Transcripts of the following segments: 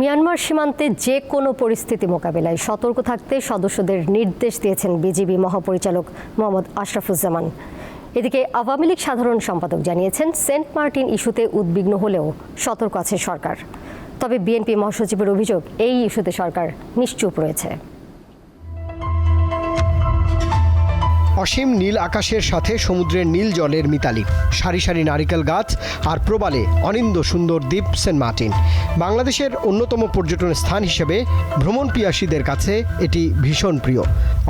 Myanmar সীমান্তে যে কোনো পরিস্থিতি মোকাবেলায় সতর্ক থাকতে সদস্যদের নির্দেশ দিয়েছেন বিজিবি মহাপরিচালক মোহাম্মদ আশরাফুজ্জামান। এদিকে আওয়ামী লীগ সাধারণ সম্পাদক জানিয়েছেন, সেন্ট মার্টিন ইস্যুতে উদ্বিগ্ন হলেও সতর্ক আছে সরকার। তবে বিএনপি মহাসচিবের অভিযোগ, এই ইস্যুতে সরকার নিশ্চুপ রয়েছে। অসীম নীল আকাশের সাথে সমুদ্রের নীল জলের মিতালি। সারি সারি নারিকেল গাছ আর প্রবালে অনিন্দ সুন্দর দ্বীপ সেন্ট মার্টিন। বাংলাদেশের অন্যতম পর্যটন স্থান হিসেবে ভ্রমণ পিয়াসীদের কাছে এটি ভীষণ প্রিয়।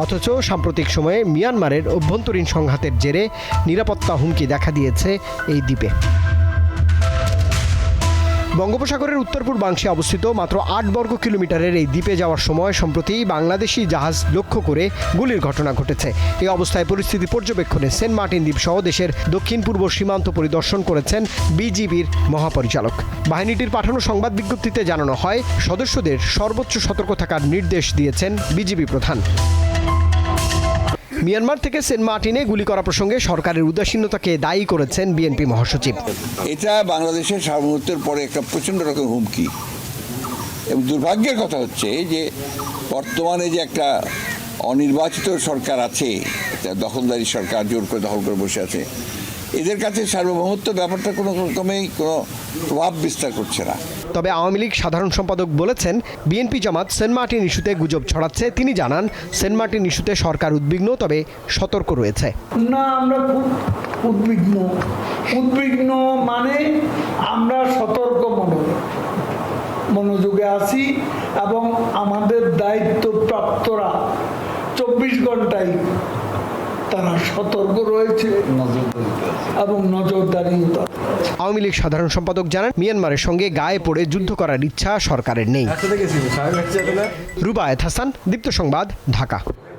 অথচ সাম্প্রতিক সময়ে মিয়ানমারের অভ্যন্তরীণ সংঘাতের জেরে নিরাপত্তা হুমকি দেখা দিয়েছে এই দ্বীপে। বঙ্গোপসাগরের উত্তর পূর্বাংশে অবস্থিত মাত্র আট বর্গ কিলোমিটারের এই দ্বীপে যাওয়ার সময় সম্প্রতি বাংলাদেশি জাহাজ লক্ষ্য করে গুলির ঘটনা ঘটেছে। এই অবস্থায় পরিস্থিতি পর্যবেক্ষণে সেন্ট মার্টিন দ্বীপ সহ দেশের দক্ষিণ পূর্ব সীমান্ত পরিদর্শন করেছেন বিজিবির মহাপরিচালক। বাহিনীটির পাঠানো সংবাদ বিজ্ঞপ্তিতে জানানো হয়, সদস্যদের সর্বোচ্চ সতর্ক থাকার নির্দেশ দিয়েছেন বিজিবি প্রধান। মিয়ানমার থেকে সেন্ট মার্টিনে গুলি করা প্রসঙ্গে সরকারের উদাসীনতাকে দায়ী করেছেন বিএনপি মহাসচিব। এটা বাংলাদেশের সার্বভৌমত্বের পরে একটা প্রচণ্ড রকম হুমকি। এবং দুর্ভাগ্যের কথা হচ্ছে যে বর্তমানে যে একটা অনির্বাচিত সরকার আছে দখলদারি সরকার জোর করে দখল করে বসে আছে। এদের কাছে সার্বভৌমত্ব ব্যাপারটা কোনো রকমেই কোনো প্রভাব বিস্তার করছে না। তবে আওয়ামী লীগ সাধারণ সম্পাদক বলেছেন বিএনপি জামাত সেন্ট মার্টিন ইস্যুতে গুজব ছড়াচ্ছে। তিনি জানান সেন্ট মার্টিন ইস্যুতে সরকার উদ্বিগ্ন তবে সতর্ক রয়েছে। না আমরা খুব উদ্বিগ্ন। উদ্বিগ্ন মানে আমরা সতর্ক মনো মনোযোগে আছি এবং আমাদের দায়িত্বপ্রাপ্তরা চব্বিশ ঘন্টায় তারা সতর্ক রয়েছে। এবং নজরদারি আওয়ামী লীগ সাধারণ সম্পাদক জানান মিয়ানমারের সঙ্গে গায়ে পড়ে যুদ্ধ করার ইচ্ছা সরকারের নেই। রুবায়েত হাসান দীপ্ত সংবাদ ঢাকা।